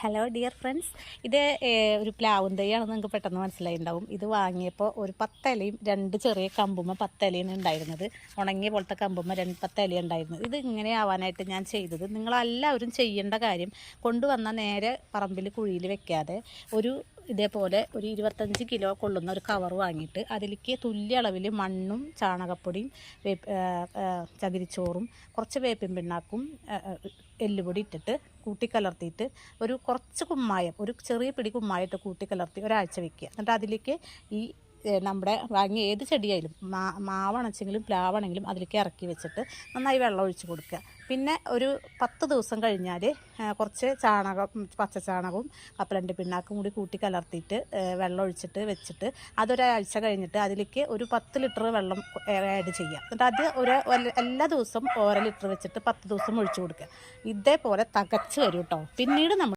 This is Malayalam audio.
ഹലോ ഡിയർ ഫ്രണ്ട്സ് ഇത് ഒരു പ്ലാവും നിങ്ങൾക്ക് പെട്ടെന്ന് മനസ്സിലായിണ്ടാവും. ഇത് വാങ്ങിയപ്പോൾ ഒരു പത്തലയും രണ്ട് ചെറിയ കമ്പുമ്മ പത്തലയാണ് ഉണ്ടായിരുന്നത്. ഉണങ്ങിയ പോലത്തെ കമ്പുമ്മ രണ്ട് പത്തല ഉണ്ടായിരുന്നത്. ഇത് ഇങ്ങനെ ആവാനായിട്ട് ഞാൻ ചെയ്തത്. നിങ്ങളെല്ലാവരും ചെയ്യേണ്ട കാര്യം കൊണ്ടുവന്ന നേരെ പറമ്പിൽ കുഴിയിൽ വെക്കാതെ ഒരു ഇതേപോലെ ഒരു ഇരുപത്തഞ്ച് കിലോ കൊള്ളുന്ന ഒരു കവർ വാങ്ങിയിട്ട് അതിലേക്ക് തുല്യ അളവിൽ മണ്ണും ചാണകപ്പൊടിയും ചകിരിച്ചോറും കുറച്ച് വേപ്പിൻ പിണ്ണാക്കും എല്ലുപൊടി ഇട്ടിട്ട് കൂട്ടിക്കലർത്തിയിട്ട് ഒരു കുറച്ച് കുമ്മായം ഒരു ചെറിയ പിടി കുമ്മായം ഇട്ട് കൂട്ടിക്കലർത്തി ഒരാഴ്ച വെക്കുക. എന്നിട്ട് അതിലേക്ക് ഈ നമ്മുടെ വാങ്ങിയ ഏത് ചെടിയായാലും മാ മാവണച്ചെങ്കിലും പ്ലാവാണെങ്കിലും അതിലേക്ക് ഇറക്കി വെച്ചിട്ട് നന്നായി വെള്ളം ഒഴിച്ച് കൊടുക്കുക. പിന്നെ ഒരു പത്ത് ദിവസം കഴിഞ്ഞാൽ കുറച്ച് ചാണകം പച്ച ചാണകവും കപ്പലണ്ടി പിണ്ണാക്കും കൂടി കൂട്ടി കലർത്തിയിട്ട് വെള്ളം ഒഴിച്ചിട്ട് വെച്ചിട്ട് അതൊരാഴ്ച കഴിഞ്ഞിട്ട് അതിലേക്ക് ഒരു പത്ത് ലിറ്റർ വെള്ളം ആഡ് ചെയ്യുക. എന്നിട്ട് അത് ഒരു എല്ലാ ദിവസവും ഓരോ ലിറ്റർ വെച്ചിട്ട് പത്ത് ദിവസം ഒഴിച്ചു കൊടുക്കുക. ഇതേപോലെ തകച്ച് വരും കേട്ടോ പിന്നീട് നമ്മൾ